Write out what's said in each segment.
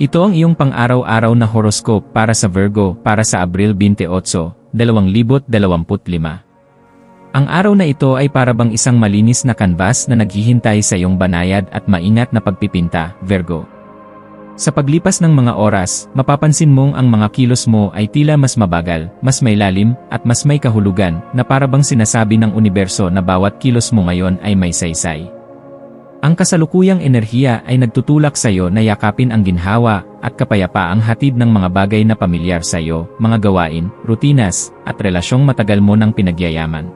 Ito ang iyong pang-araw-araw na horoscope para sa Virgo para sa Abril 28, 2025. Ang araw na ito ay para bang isang malinis na canvas na naghihintay sa iyong banayad at maingat na pagpipinta, Virgo. Sa paglipas ng mga oras, mapapansin mong ang mga kilos mo ay tila mas mabagal, mas may lalim, at mas may kahulugan na para bang sinasabi ng universo na bawat kilos mo ngayon ay may saysay. Ang kasalukuyang enerhiya ay nagtutulak sa iyo na yakapin ang ginhawa at kapayapaang hatid ng mga bagay na pamilyar sa iyo, mga gawain, rutinas, at relasyong matagal mo ng pinagyayaman.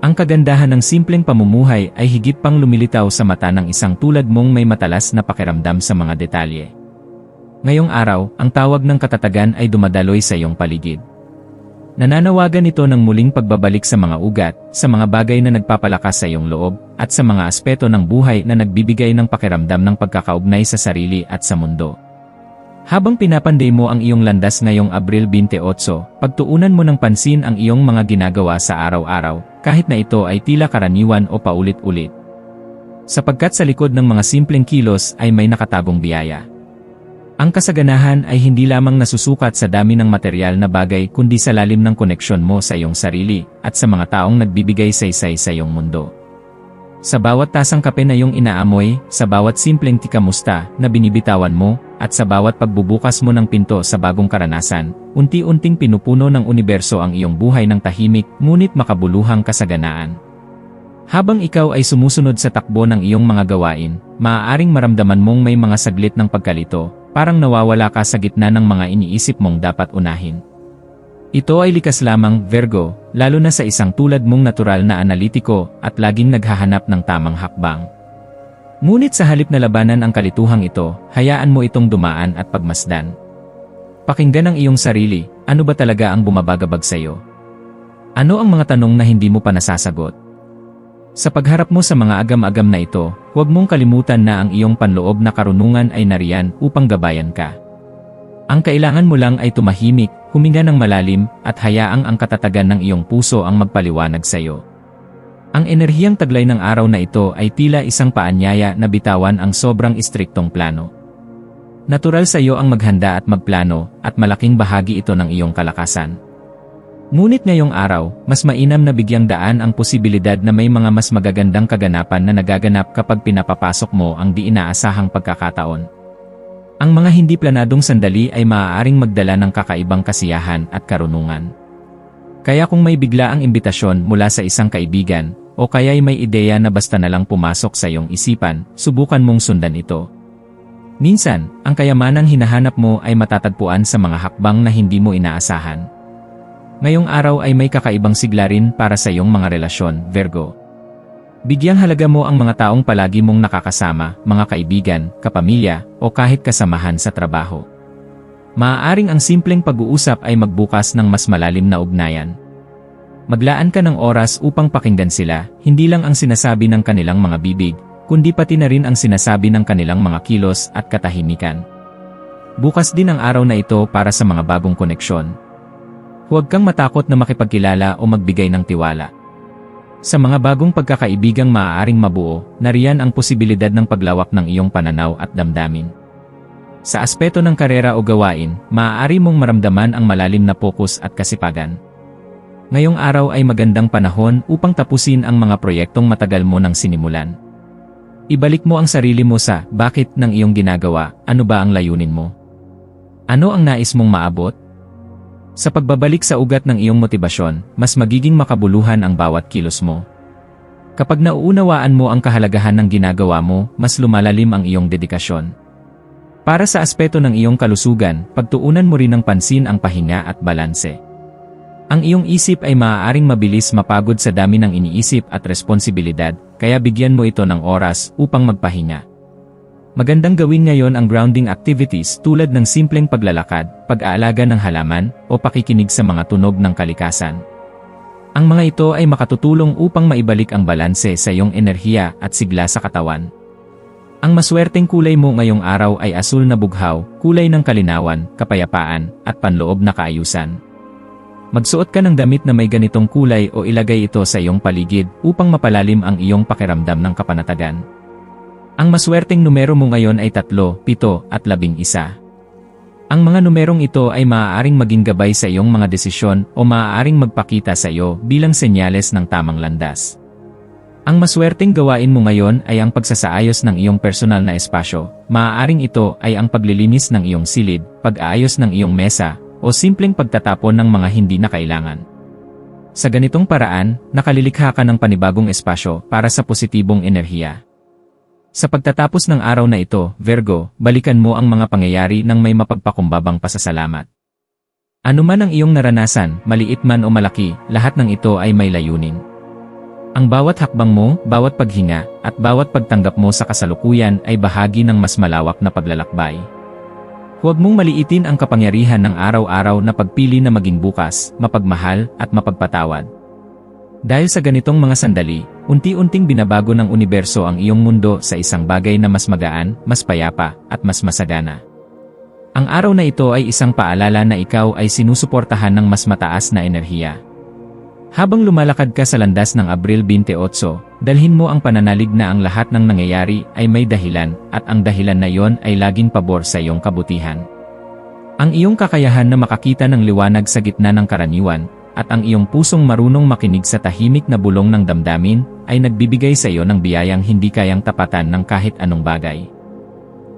Ang kagandahan ng simpleng pamumuhay ay higit pang lumilitaw sa mata ng isang tulad mong may matalas na pakiramdam sa mga detalye. Ngayong araw, ang tawag ng katatagan ay dumadaloy sa iyong paligid. Nananawagan ito ng muling pagbabalik sa mga ugat, sa mga bagay na nagpapalakas sa iyong loob, at sa mga aspeto ng buhay na nagbibigay ng pakiramdam ng pagkakaugnay sa sarili at sa mundo. Habang pinapanday mo ang iyong landas ngayong Abril 28, pagtuunan mo ng pansin ang iyong mga ginagawa sa araw-araw, kahit na ito ay tila karaniwan o paulit-ulit. Sapagkat sa likod ng mga simpleng kilos ay may nakatagong biyaya. Ang kasaganahan ay hindi lamang nasusukat sa dami ng material na bagay kundi sa lalim ng koneksyon mo sa iyong sarili at sa mga taong nagbibigay saysay sa iyong mundo. Sa bawat tasang kape na iyong inaamoy, sa bawat simpleng tikamusta na binibitawan mo, at sa bawat pagbubukas mo ng pinto sa bagong karanasan, unti-unting pinupuno ng universo ang iyong buhay ng tahimik ngunit makabuluhang kasaganaan. Habang ikaw ay sumusunod sa takbo ng iyong mga gawain, maaaring maramdaman mong may mga saglit ng pagkalito, Parang nawawala ka sa gitna ng mga iniisip mong dapat unahin. Ito ay likas lamang, Virgo, lalo na sa isang tulad mong natural na analitiko at laging naghahanap ng tamang hakbang. Ngunit sa halip na labanan ang kalituhang ito, hayaan mo itong dumaan at pagmasdan. Pakinggan ang iyong sarili, ano ba talaga ang bumabagabag sa iyo? Ano ang mga tanong na hindi mo pa nasasagot? Sa pagharap mo sa mga agam-agam na ito, huwag mong kalimutan na ang iyong panloob na karunungan ay nariyan upang gabayan ka. Ang kailangan mo lang ay tumahimik, huminga ng malalim, at hayaang ang katatagan ng iyong puso ang magpaliwanag sa iyo. Ang enerhiyang taglay ng araw na ito ay tila isang paanyaya na bitawan ang sobrang istriktong plano. Natural sa iyo ang maghanda at magplano, at malaking bahagi ito ng iyong kalakasan. Ngunit ngayong araw, mas mainam na bigyang daan ang posibilidad na may mga mas magagandang kaganapan na nagaganap kapag pinapapasok mo ang di inaasahang pagkakataon. Ang mga hindi planadong sandali ay maaaring magdala ng kakaibang kasiyahan at karunungan. Kaya kung may bigla ang imbitasyon mula sa isang kaibigan, o kaya'y may ideya na basta na lang pumasok sa iyong isipan, subukan mong sundan ito. Minsan, ang kayamanang hinahanap mo ay matatagpuan sa mga hakbang na hindi mo inaasahan. Ngayong araw ay may kakaibang sigla rin para sa iyong mga relasyon, Virgo. Bigyang halaga mo ang mga taong palagi mong nakakasama, mga kaibigan, kapamilya, o kahit kasamahan sa trabaho. Maaaring ang simpleng pag-uusap ay magbukas ng mas malalim na ugnayan. Maglaan ka ng oras upang pakinggan sila, hindi lang ang sinasabi ng kanilang mga bibig, kundi pati na rin ang sinasabi ng kanilang mga kilos at katahimikan. Bukas din ang araw na ito para sa mga bagong koneksyon, Huwag kang matakot na makipagkilala o magbigay ng tiwala. Sa mga bagong pagkakaibigang maaaring mabuo, nariyan ang posibilidad ng paglawak ng iyong pananaw at damdamin. Sa aspeto ng karera o gawain, maaari mong maramdaman ang malalim na pokus at kasipagan. Ngayong araw ay magandang panahon upang tapusin ang mga proyektong matagal mo nang sinimulan. Ibalik mo ang sarili mo sa bakit ng iyong ginagawa, ano ba ang layunin mo? Ano ang nais mong maabot? Sa pagbabalik sa ugat ng iyong motibasyon, mas magiging makabuluhan ang bawat kilos mo. Kapag nauunawaan mo ang kahalagahan ng ginagawa mo, mas lumalalim ang iyong dedikasyon. Para sa aspeto ng iyong kalusugan, pagtuunan mo rin ng pansin ang pahinga at balanse. Ang iyong isip ay maaaring mabilis mapagod sa dami ng iniisip at responsibilidad, kaya bigyan mo ito ng oras upang magpahinga. Magandang gawin ngayon ang grounding activities tulad ng simpleng paglalakad, pag-aalaga ng halaman, o pakikinig sa mga tunog ng kalikasan. Ang mga ito ay makatutulong upang maibalik ang balanse sa iyong enerhiya at sigla sa katawan. Ang maswerteng kulay mo ngayong araw ay asul na bughaw, kulay ng kalinawan, kapayapaan, at panloob na kaayusan. Magsuot ka ng damit na may ganitong kulay o ilagay ito sa iyong paligid upang mapalalim ang iyong pakiramdam ng kapanatagan. Ang maswerteng numero mo ngayon ay 3, 7 at 11. Ang mga numerong ito ay maaaring maging gabay sa iyong mga desisyon o maaaring magpakita sa iyo bilang senyales ng tamang landas. Ang maswerteng gawain mo ngayon ay ang pagsasaayos ng iyong personal na espasyo. Maaaring ito ay ang paglilinis ng iyong silid, pag-aayos ng iyong mesa, o simpleng pagtatapon ng mga hindi na kailangan. Sa ganitong paraan, nakalilikha ka ng panibagong espasyo para sa positibong enerhiya. Sa pagtatapos ng araw na ito, Virgo, balikan mo ang mga pangyayari ng may mapagpakumbabang pasasalamat. Ano man ang iyong naranasan, maliit man o malaki, lahat ng ito ay may layunin. Ang bawat hakbang mo, bawat paghinga, at bawat pagtanggap mo sa kasalukuyan ay bahagi ng mas malawak na paglalakbay. Huwag mong maliitin ang kapangyarihan ng araw-araw na pagpili na maging bukas, mapagmahal, at mapagpatawad. Dahil sa ganitong mga sandali, unti-unting binabago ng universo ang iyong mundo sa isang bagay na mas magaan, mas payapa, at mas masagana. Ang araw na ito ay isang paalala na ikaw ay sinusuportahan ng mas mataas na enerhiya. Habang lumalakad ka sa landas ng Abril 28, dalhin mo ang pananalig na ang lahat ng nangyayari ay may dahilan at ang dahilan na iyon ay laging pabor sa iyong kabutihan. Ang iyong kakayahan na makakita ng liwanag sa gitna ng karaniwan at ang iyong pusong marunong makinig sa tahimik na bulong ng damdamin ay nagbibigay sa iyo ng biyayang hindi kayang tapatan ng kahit anong bagay.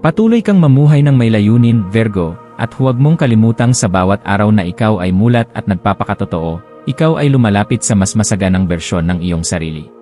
Patuloy kang mamuhay ng may layunin, Virgo, at huwag mong kalimutang sa bawat araw na ikaw ay mulat at nagpapakatotoo, ikaw ay lumalapit sa mas masaganang bersyon ng iyong sarili.